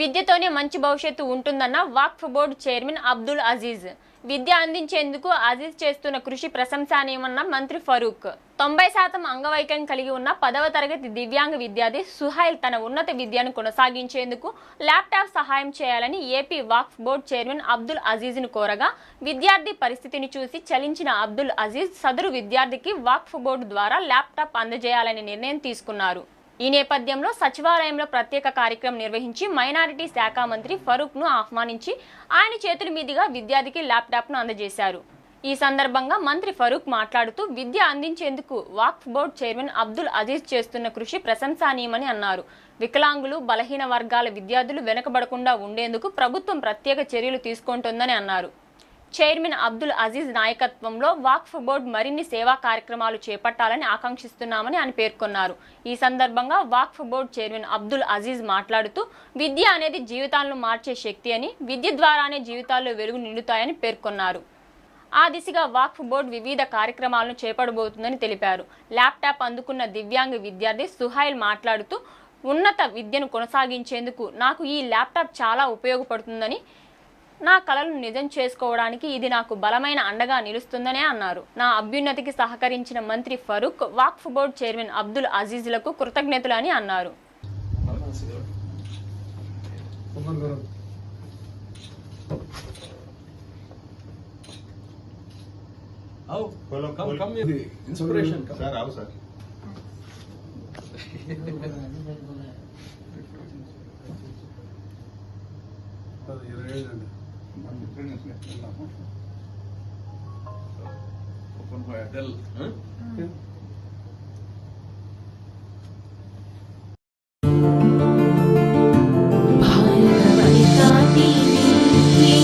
విద్యతోనే మంచి భవిష్యత్తు ఉంటుందన్న వాక్ఫ్ బోర్డు చైర్మన్ అబ్దుల్ అజీజ్. విద్య అందించేందుకు అజీజ్ చేస్తున్న కృషి ప్రశంసనీయమన్న మంత్రి ఫరూక్. తొంభై శాతం అంగవైకల్యం కలిగి ఉన్న పదవ తరగతి దివ్యాంగ విద్యార్థి సుహైల్ తన ఉన్నత విద్యను కొనసాగించేందుకు ల్యాప్టాప్ సహాయం చేయాలని AP Waqf board chairman Abdul అజీజ్ను కోరగా విద్యార్థి పరిస్థితిని చూసి చలించిన అబ్దుల్ అజీజ్ సదరు విద్యార్థికి వాక్ఫ్ బోర్డు ద్వారా ల్యాప్టాప్ అందజేయాలనే నిర్ణయం తీసుకున్నారు. ఈ నేపథ్యంలో సచివాలయంలో ప్రత్యేక కార్యక్రమం నిర్వహించి మైనారిటీ శాఖ మంత్రి ఫరూక్ను ఆహ్వానించి ఆయన చేతుల మీదుగా విద్యార్థికి ల్యాప్టాప్ను అందజేశారు. ఈ సందర్భంగా మంత్రి ఫరూక్ మాట్లాడుతూ విద్య అందించేందుకు వాక్ఫ్ బోర్డు చైర్మన్ అబ్దుల్ అజీజ్ చేస్తున్న కృషి ప్రశంసనీయమని అన్నారు. వికలాంగులు బలహీన వర్గాల విద్యార్థులు వెనుకబడకుండా ఉండేందుకు ప్రభుత్వం ప్రత్యేక చర్యలు తీసుకుంటోందని అన్నారు. చైర్మన్ అబ్దుల్ అజీజ్ నాయకత్వంలో వాక్ఫ్ బోర్డు మరిన్ని సేవా కార్యక్రమాలు చేపట్టాలని ఆకాంక్షిస్తున్నామని ఆయన పేర్కొన్నారు. ఈ సందర్భంగా వాక్ఫ్ బోర్డు చైర్మన్ అబ్దుల్ అజీజ్ మాట్లాడుతూ విద్య అనేది జీవితాలను మార్చే శక్తి అని విద్య ద్వారానే జీవితాల్లో వెలుగు నిండుతాయని పేర్కొన్నారు. ఆ దిశగా వాక్ఫ్ బోర్డు వివిధ కార్యక్రమాలను చేపడబోతుందని తెలిపారు. ల్యాప్టాప్ అందుకున్న దివ్యాంగ విద్యార్థి సుహైల్ మాట్లాడుతూ ఉన్నత విద్యను కొనసాగించేందుకు నాకు ఈ ల్యాప్టాప్ చాలా ఉపయోగపడుతుందని నా కళలు నిజం చేసుకోవడానికి ఇది నాకు బలమైన అండగా నిలుస్తుందనే అన్నారు. నా అభ్యున్నతికి సహకరించిన మంత్రి ఫరూక్ వాక్ఫ్ బోర్డు చైర్మన్ అబ్దుల్ అజీజ్లకు కృతజ్ఞతలు అని అన్నారు ఇరవై ఏడు అండి बोलो। कम ये इंस्पिरेशन कम